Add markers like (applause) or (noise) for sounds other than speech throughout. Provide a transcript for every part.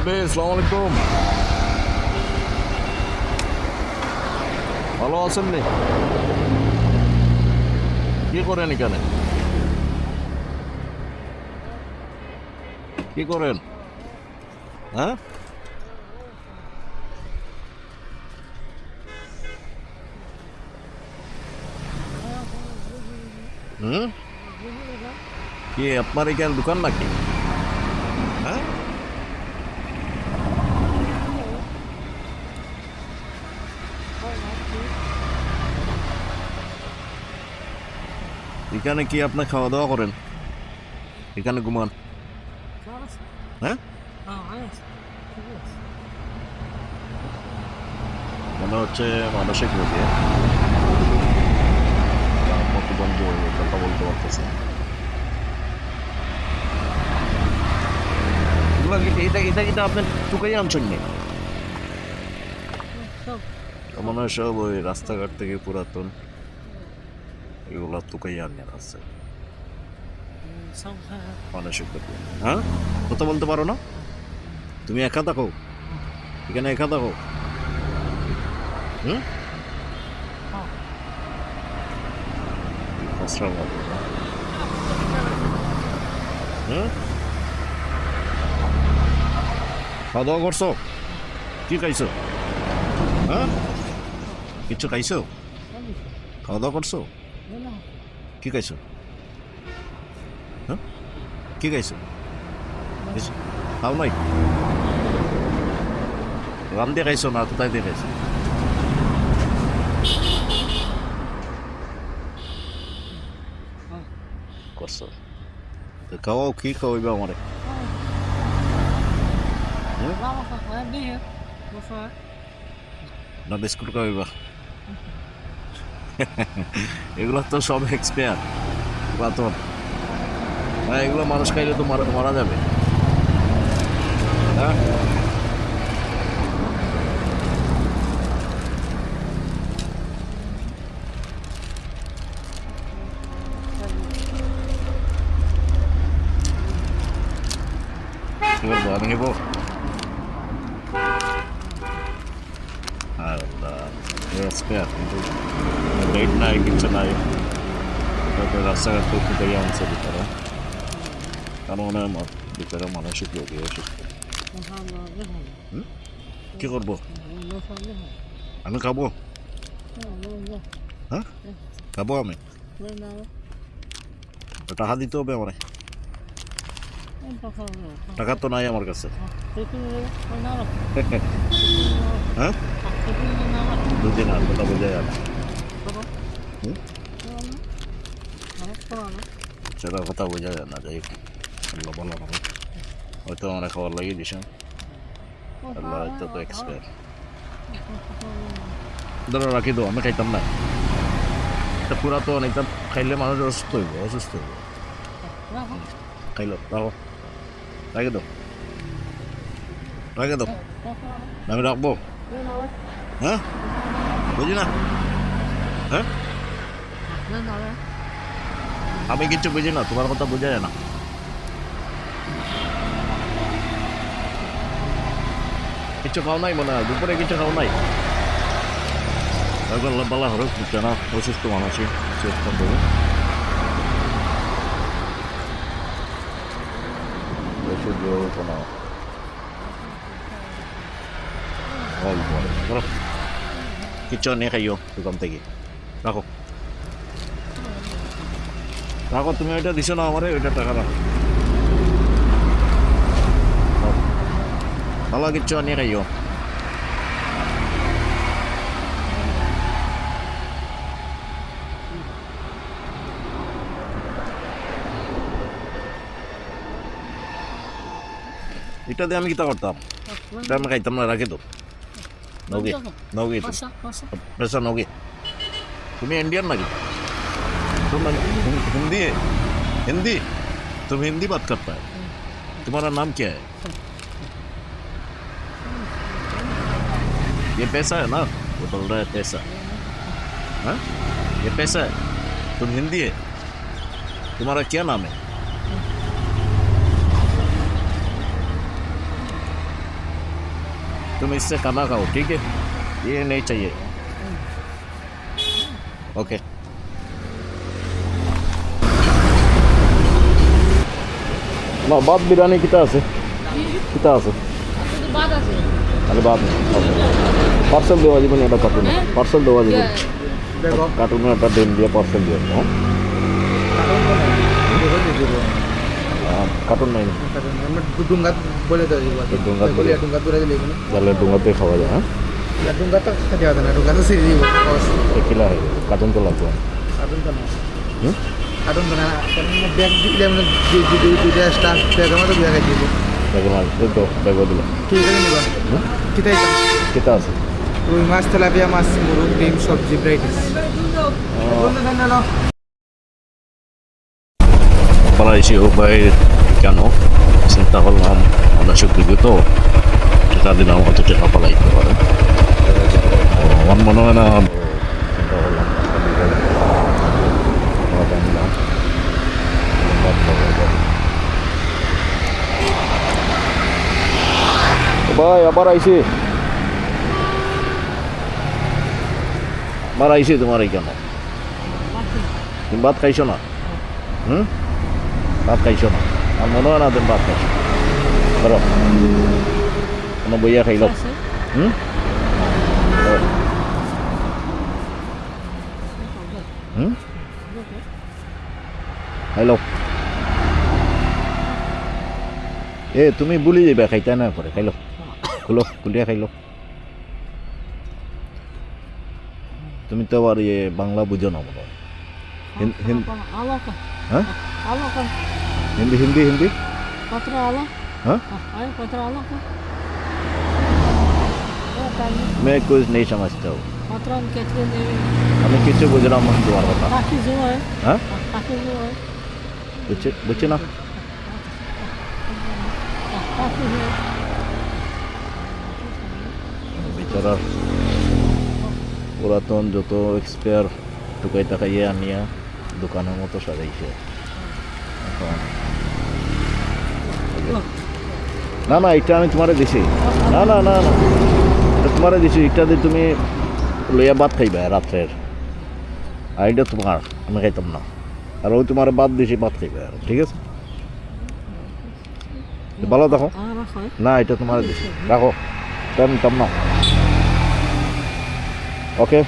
আসসালামু আলাইকুম ভালো আছেন নি কি করেন এখানে কি করেন হ্যাঁ হুম কি আপনার এখানে দোকান নাকি হ্যাঁ এখানে কি আপনি খাওয়া দাওয়া করেন? এখানে ঘুমান। হ্যাঁ? মনে হচ্ছে মানসিক রোগী। প্রতিবন্ধী কথা বলতে পারতেছে। এটা এটা আনছেন নি? মনে হয় সব ওই রাস্তাঘাট থেকে পুরাতন। হ্যাঁ? কথা বলতে পারো না? তুমি একা থাকো। এখানে একা থাকো। হুম? আসসালামু হুম? খাওয়া দাওয়া করছ? কি খাইছো? হ্যাঁ? কিছু খাইছো? খাওয়া দাওয়া করছ? কি খাইছো হ্যাঁ কি খাইছো কিছু খাও নাই রান দিয়ে খাইছো না কোথায় দিয়ে খাইছো করছ তো খাওয়াও কি খাওয়াইবে আমারে না বিস্কুট খাওয়াইবা (laughs) এগুলো তো সব এক্সপায়ার পাথর হ্যাঁ এগুলো মানুষ খাইলে তো মারা যাবে। হ্যাঁ? নেব। আল্লাহ। নাই কিছু নাই এটা তো রাস্তাঘাট তো খুঁজেই আনছে ভিতরে কারণ মা- ভিতরে মানসিক রোগী অসুস্থ কি করব আমি খাব হ্যাঁ খাব আমি টাকা দিতে হবে আমার টাকা তো নাই আমার কাছে হ্যাঁ দুদিন আর কথা বোঝা না সেটা কথা বোঝা যায় না, যাই। আল্লাহ বলা হবে হয়তো আমরা খাবার লাগিয়ে দিছেন আল্লাহ হয়তো তো এক্সপায়ার ধরো রাখি দো আমি খাইতাম না। এটা পুরাতন এটা খাইলে মানুষ অসুস্থ হইব অসুস্থ হইব। খাইলো, রাখো। রাখি দাও। রাখি আমি রাখব। হ্যাঁ বুঝি না হ্যাঁ আমি কিচ্ছু বুঝি না তোমার কথা বোঝা যায় না। কিছু খাও নাই মনে হয় দুপুরে কিছু খাও নাই। একবার বলা হলো জানা অসুস্থ মানুষই চেষ্টা করব বেশি জোর কোনো অল্প ধরো কিচ্ছু নিয়ে খাইও দোকান থেকে রাখো রাখো তুমি ওইটা দিছো না আমারে ওইটা টাকা রাখো রাখো। ভালো কিচ্ছু নিয়ে খাইও এটা দিয়ে আমি কিতা করতাম এটা আমি খাইতাম না রাখে তো नोगे नोगे प्रसन्न नोगे इंडियन ना तुम हिंदी है हिंदी तुम हिंदी बात कर पाए तुम्हारा नाम क्या है ये पैसा है ना वो बोल रहा है पैसा हाँ ये पैसा है तुम हिंदी है तुम्हारा क्या नाम है तुम इससे खाना खाओ ठीक है ये नहीं चाहिए ओके না বাদ বিরিয়ানি কিতা আছে কিতা আছে বাদ আছে তাহলে বাদ পার্সেল দেওয়া যাবে না এটা কার্টুন হ্যাঁ? পার্সেল দেওয়া যাবে দেখো কার্টুনে একটা ডেম দিয়ে পার্সেল দিয়ে হ্যাঁ কার্টুন নাই না ডুঙ্গাত বলে দেওয়া যাব ডুঙ্গাত বলে। ডুঙ্গাত বলে দিলে তাহলে ডুঙ্গাতে খাওয়া যায় হ্যাঁ? ডুঙ্গাত তো না দিব একিলা হয় কার্টুন তো লাগবে। কার্টুন তো না। কার্টুন তো না ব্যাগ দিলে মানে দুইটা স্টাফ মতো ব্যাগ আছে তো দিলাম। ঠিক আছে নিবা? কিতাই কিতা আছে? রুই মাছ তেলাপিয়া মাছ মুরগ ডিম সবজি ব্রাইটিস আপনারা এসে উপায় কেন? চিন্তা করলাম, আমরা স্বীকৃতি তো? সেটা দিলাম, অত টাকা পালাইতে পারে। আমার মনে হয় না টাকা। ও ভাই, আবার আইসি আবার আইসি তোমার এই কেন? ভাত খাইছো না? হুম? ভাত খাইছো না আর মনে হয় না তুমি ভাত খাইছো ধরো কোনো বইয়া খাইল। হুম। হুম? খাইল। এ তুমি বুলি যাবা খাইতা না পরে খাইল। খুলো খুলিয়া খাইল। তুমি তো আবার ইয়ে বাংলা। বুঝো না মনে হয় হ্যাঁ আলো kan হিন্দি হিন্দি হিন্দি patra আলো হ্যাঁ ayo patra আলো kan Oh, kan मैं कुछ नहीं समझता हूँ patra ketrin ini আমি কিছু বুঝলাম না তোমার কথা kaki semua ya হ্যাঁ kaki semua ya বুঝছে বুঝছে না kaki semua বেচারার পুরাতন যত এক্সপায়ার টুকাই টাকাইয়ে আনিয়া দোকানের মতো সাজাইছে এখন না না এটা আমি তোমারে দিছি। না না না না। তোমারে দিছি এটা দিয়ে তুমি লইয়া ভাত খাইবা রাত্রের। আর এটা তোমার আমি খাইতাম না। আর ওই তোমার বাদ দিছি ভাত খাইবা আর ঠিক আছে? ভালো দেখো না এটা তোমার দিছি। রাখো। নিতাম না। ওকে?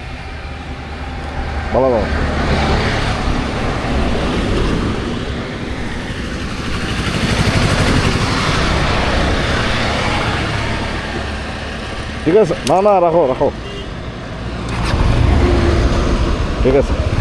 ভালো ভালো ঠিক আছে? না না রাখো রাখো। ঠিক আছে।